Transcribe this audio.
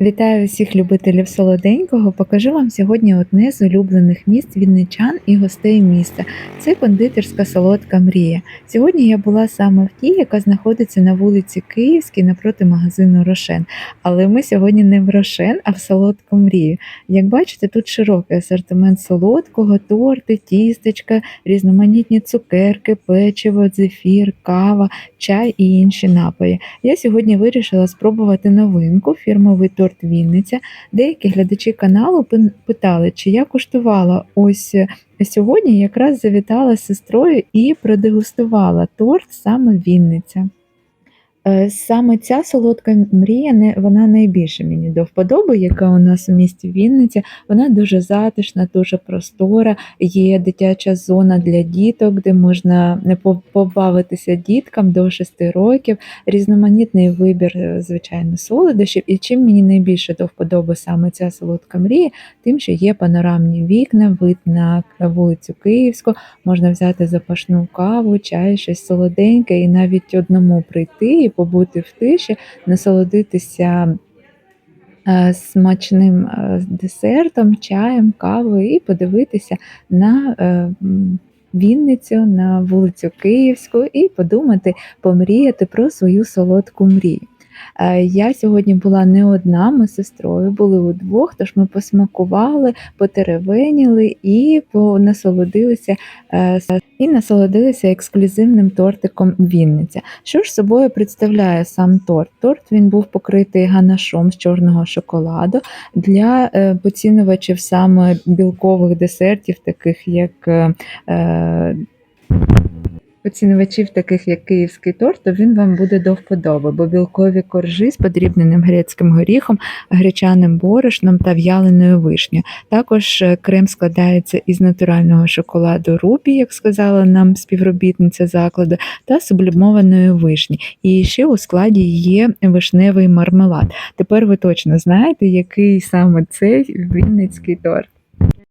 Вітаю всіх любителів солоденького. Покажу вам сьогодні одне з улюблених місць вінничан і гостей міста. Це кондитерська солодка мрія. Сьогодні я була саме в тій, яка знаходиться на вулиці Київській напроти магазину Рошен. Але ми сьогодні не в Рошен, а в солодку мрію. Як бачите, тут широкий асортимент солодкого, торти, тістечка, різноманітні цукерки, печиво, зефір, кава, чай і інші напої. Я сьогодні вирішила спробувати новинку фірмовий торт Вінниця. Деякі глядачі каналу питали, чи я куштувала ось е, сьогодні. Якраз завітала з сестрою і продегустувала торт саме Вінниця. Е, Саме ця солодка мрія не вона найбільше мені до вподоби, яка у нас у місті Вінниця. Вона дуже затишна, дуже простора. Є дитяча зона для діток, де можна не побавитися діткам до 6 років. Різноманітний вибір, е, звичайно, солодощів. І чим мені найбільше до вподоби саме ця солодка мрія, тим, що є панорамні вікна, вид на вулицю Київську, можна взяти запашну каву, чай, щось солоденьке, і навіть одному прийти побути в тиші, насолодитися е, смачним е, десертом, чаєм, кавою і подивитися на е, Вінницю, на вулицю Київську і подумати, помріяти про свою солодку мрію. Е, Я сьогодні була не одна, ми з сестрою були удвох, тож ми посмакували, потеревеніли і насолодилися е, і насолодилися ексклюзивним тортиком Вінниця. Що ж собою представляє сам торт? Торт він був покритий ганашом з чорного шоколаду для е, поцінувачів саме білкових десертів, таких як е, таких як київський торт, то він вам буде до вподоби, бо білкові коржі з подрібненим грецьким горіхом, гречаним борошном та в'яленою вишнею. Також е, крем складається із натурального шоколаду рубі, як сказала нам співробітниця закладу, та сублімованої вишні. І ще у складі є вишневий мармелад. Тепер ви точно знаєте, який саме цей вінницький торт.